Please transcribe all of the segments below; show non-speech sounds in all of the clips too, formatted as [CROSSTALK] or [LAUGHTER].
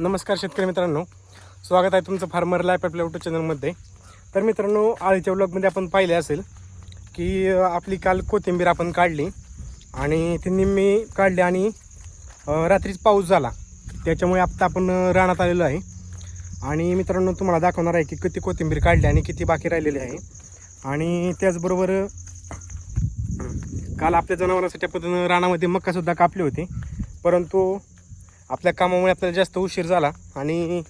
नमस्कार शेतकरी मित्रांनो. स्वागत आहे तुमचं फार्मर लाईफ आपल्या युट्यूब चॅनलमध्ये. तर मित्रांनो आळीच्या ब्लॉगमध्ये आपण पाहिले असेल की आपली काल कोथिंबीर आपण काढली आणि ती निम्मी काढली आणि रात्रीच पाऊस झाला. त्याच्यामुळे आत्ता आपण रानात आलेलो आहे. आणि मित्रांनो तुम्हाला दाखवणार आहे की किती कोथिंबीर काढली आणि किती बाकी राहिलेली आहे. आणि त्याचबरोबर काल आपल्या जनावरांसाठी आपण रानामध्ये मक्कासुद्धा कापली होती. परंतु आपल्या कामामुळे आपल्याला जास्त उशीर झाला आणि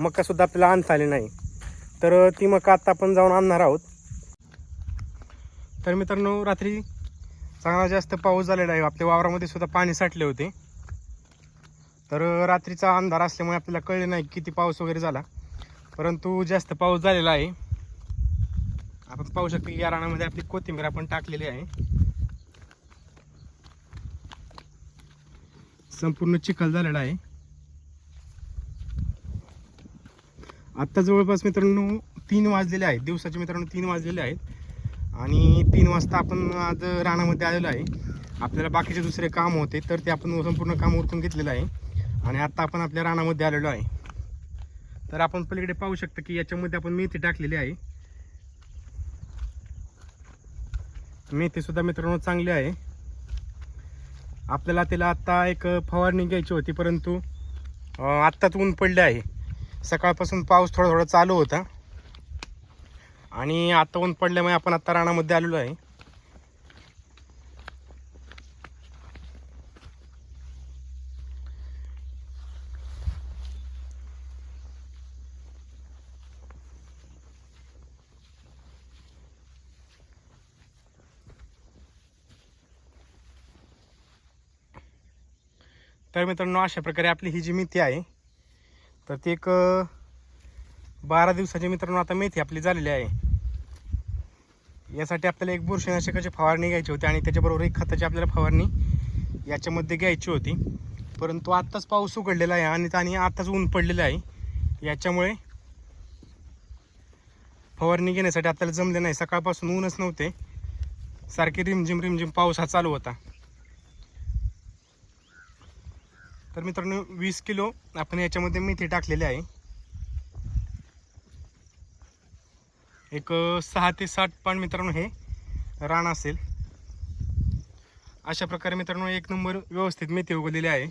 मकासुद्धा आपल्याला आणता आली नाही. तर ती मका आत्ता आपण जाऊन आणणार आहोत. तर मित्रांनो रात्री चांगला जास्त पाऊस झालेला आहे. आपल्या वावरामध्ये सुद्धा पाणी साठले होते. तर रात्रीचा अंधार असल्यामुळे आपल्याला कळले नाही किती पाऊस वगैरे झाला. परंतु जास्त पाऊस झालेला आहे. आपण पाहू शकतो या रानामध्ये आपली कोथिंबीर आपण टाकलेली आहे. संपूर्ण चिखल झालेला आहे. आत्ता जवळपास मित्रांनो तीन वाजलेले आहेत. दिवसाचे मित्रांनो तीन वाजलेले आहेत. आणि तीन वाजता आपण आज रानामध्ये आलेलो आहे. आपल्याला बाकीचे दुसरे काम होते तर ते आपण संपूर्ण काम उरकून घेतलेलं आहे. आणि आत्ता आपण आपल्या रानामध्ये आलेलो आहे. तर आपण पलीकडे पाहू शकतो की याच्यामध्ये आपण मेथी टाकलेली आहे. मेथीसुद्धा मित्रांनो चांगली आहे. आपल्याला त्याला आत्ता एक फवारणी घ्यायची होती परंतु आत्ताच ऊन पडले आहे. सकाळपासून पाऊस थोडा थोडा चालू होता. आणि आत्ता ऊन पडल्यामुळे आपण आत्ता रानामध्ये आलेलो आहे. तर मित्रांनो अशा प्रकारे आपली ही जी मेथी आहे तर ती एक बारा दिवसाची मित्रांनो आता मेथी आपली झालेली आहे. यासाठी आपल्याला एक बुरशीनाशकाची फवारणी घ्यायची होती आणि त्याच्याबरोबर एक खताची आपल्याला फवारणी याच्यामध्ये घ्यायची होती. परंतु आत्ताच पाऊस उघडलेला आहे आणि आणि आत्ताच ऊन पडलेलं आहे. याच्यामुळे फवारणी घेण्यासाठी आपल्याला जमले नाही. सकाळपासून ऊनच नव्हते. सारखे रिमझिम रिमझिम पाऊस हा चालू होता. तर मित्रांनो वीस किलो आपण याच्यामध्ये मेथी टाकलेली आहे. एक सहा ते साठ पान मित्रांनो हे रान असेल. अशा प्रकारे मित्रांनो एक नंबर व्यवस्थित मेथी उगवलेली आहे.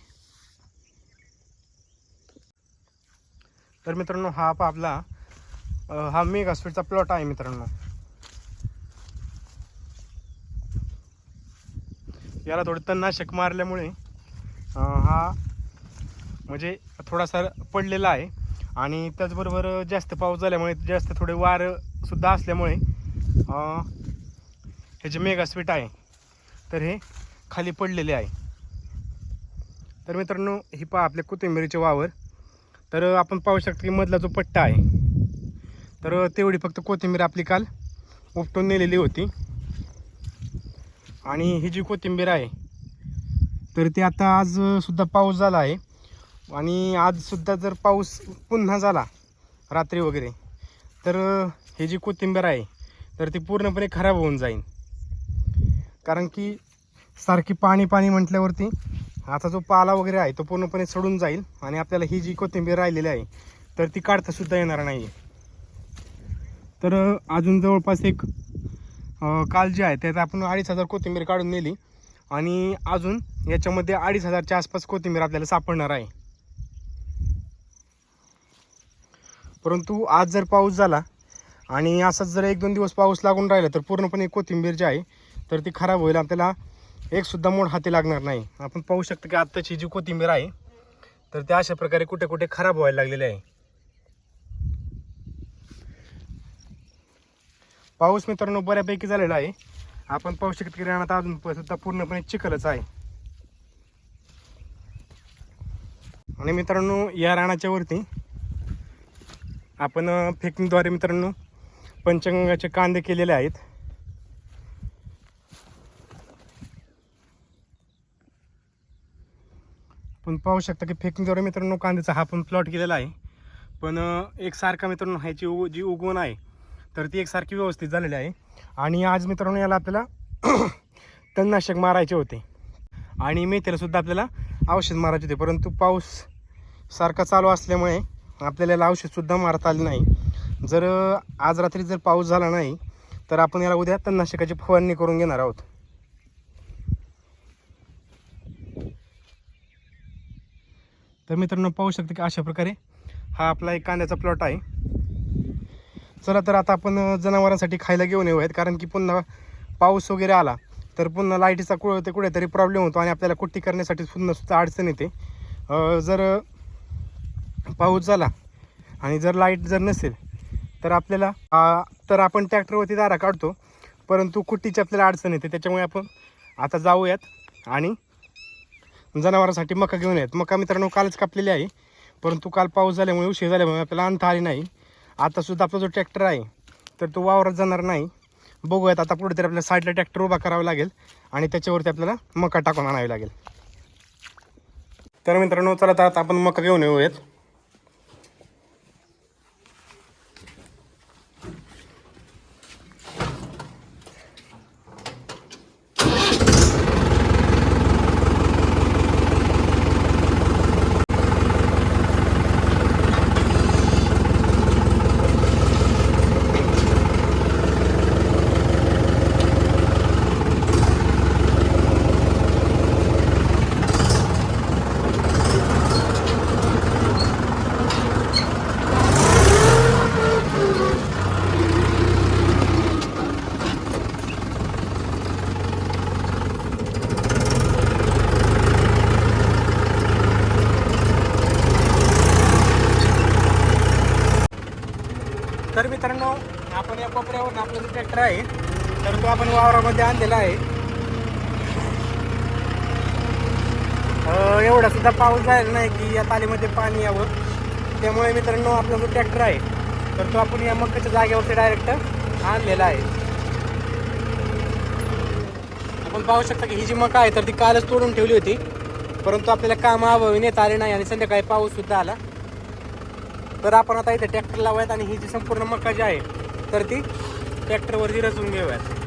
तर मित्रांनो हा आपला हा मेगा स्वीटचा प्लॉट आहे मित्रांनो. याला थोडं तणनाशक मारल्यामुळे हा म्हणजे थोडासा पडलेला आहे. आणि त्याचबरोबर जास्त पाऊस झाल्यामुळे जास्त थोडे वारसुद्धा असल्यामुळे हे जे मेगास्वीट आहे तर हे खाली पडलेले आहे. तर मित्रांनो ही पहा आपल्या कोथिंबिरीचे वावर. तर आपण पाहू शकतो की मधला जो पट्टा आहे तर तेवढी फक्त कोथिंबीर आपली काल उपटून नेलेली होती. आणि ही जी कोथिंबीर आहे तर ती आता आज सुद्धा पाऊस झाला आहे. आणि आज सुद्धा जर पाऊस पुन्हा झाला रात्री वगैरे तर हे जी कोथिंबीर आहे तर ती पूर्णपणे खराब होऊन जाईल. कारण की सारखी पाणी पाणी म्हटल्यावरती आता जो पाला वगैरे आहे तो पूर्णपणे सडून जाईल आणि आपल्याला ही जी कोथिंबीर राहिलेली आहे तर ती काढतासुद्धा येणार नाही. तर अजून जवळपास एक काल जी आहे त्यात आपण अडीच हजार कोथिंबीर काढून नेली आणि अजून याच्यामध्ये अडीच हजारच्या आसपास कोथिंबीर आपल्याला सापडणार आहे. परंतु आज जर पाऊस झाला आणि असाच जर एक दोन दिवस पाऊस लागून राहिला तर पूर्णपणे कोथिंबीर जी आहे तर ती खराब होईल. आपल्याला एकसुद्धा मोड हाती लागणार नाही. आपण पाहू शकतो की आत्ताची जी कोथिंबीर आहे तर त्या अशा प्रकारे कुठे कुठे खराब व्हायला लागलेली आहे. पाऊस मित्रांनो बऱ्यापैकी झालेला आहे. आपण पाहू शकतो की रानात अजून सुद्धा पूर्णपणे चिखलच आहे. आणि मित्रांनो या रानाच्या वरती आपण फेकिंगद्वारे मित्रांनो पंचगंगाचे कांदे केलेले आहेत. आपण पाहू शकता की फेकणीद्वारे मित्रांनो कांद्याचा हा पण प्लॉट केलेला आहे. पण एकसारखा एक सारखा मित्रांनो ह्याची उग जी उगवण आहे तर ती एकसारखी व्यवस्थित झालेली आहे. आणि आज मित्रांनो याला आपल्याला [CLEARS THROAT] तणनाशक मारायचे होते. आणि मेथीला सुद्धा आपल्याला औषध मारायचे होते. परंतु पाऊस सारखा चालू असल्यामुळे आपल्याला याला औषधसुद्धा मारता आली नाही. जर आज रात्री जर पाऊस झाला नाही तर आपण याला उद्या तणनाशकाची फवारणी करून घेणार आहोत. तर मित्रांनो पाहू शकता की अशा प्रकारे हा आपला एक कांद्याचा प्लॉट आहे. चला तर आता आपण जनावरांसाठी खायला घेऊन येऊयात. कारण की पुन्हा पाऊस वगैरे आला तर पुन्हा लाईटीचा कुठं कुठेतरी प्रॉब्लेम होतो आणि आपल्याला कुट्टी करण्यासाठी पुन्हा सुद्धा अडचण येते. जर पाऊस झाला आणि जर लाइट जर नसेल तर आपल्याला तर आपण ट्रॅक्टरवरती दारा काढतो. परंतु कुट्टीची आपल्याला अडचण येते त्याच्यामुळे आपण आता जाऊयात आणि जनावरांसाठी मका घेऊन येत. मका मित्रांनो कालच कापलेली आहे परंतु काल पाऊस झाल्यामुळे उशीर झाल्यामुळे आपल्याला आणता आली नाही. आतासुद्धा आपला जो ट्रॅक्टर आहे तर तो वावरात जाणार नाही. बघूयात आता पुढे तरी आपल्याला साईडला ट्रॅक्टर उभा करावा लागेल आणि त्याच्यावरती आपल्याला मका टाकून आणावी लागेल. तर मित्रांनो चला तर आता आपण मका घेऊन येऊयात तर मित्रांनो आपण या कोपऱ्यावर आपला जो ट्रॅक्टर आहे तर तो आपण वावरामध्ये आणलेला आहे. एवढा सुद्धा पाऊस झालेला नाही की या तालीमध्ये पाणी यावं. त्यामुळे मित्रांनो आपला जो ट्रॅक्टर आहे तर तो आपण या मक्काच्या जागेवरती डायरेक्ट आणलेला आहे. आपण पाहू शकता की ही जी मका आहे तर ती कालच तोडून ठेवली होती. परंतु आपल्याला कामाअभावी नेता आले नाही आणि संध्याकाळी पाऊस सुद्धा आला. तर आपण आता इथे ट्रॅक्टर लावायत आणि ही जी संपूर्ण मका जी आहे तर ती ट्रॅक्टरवरती रचून घेऊयात.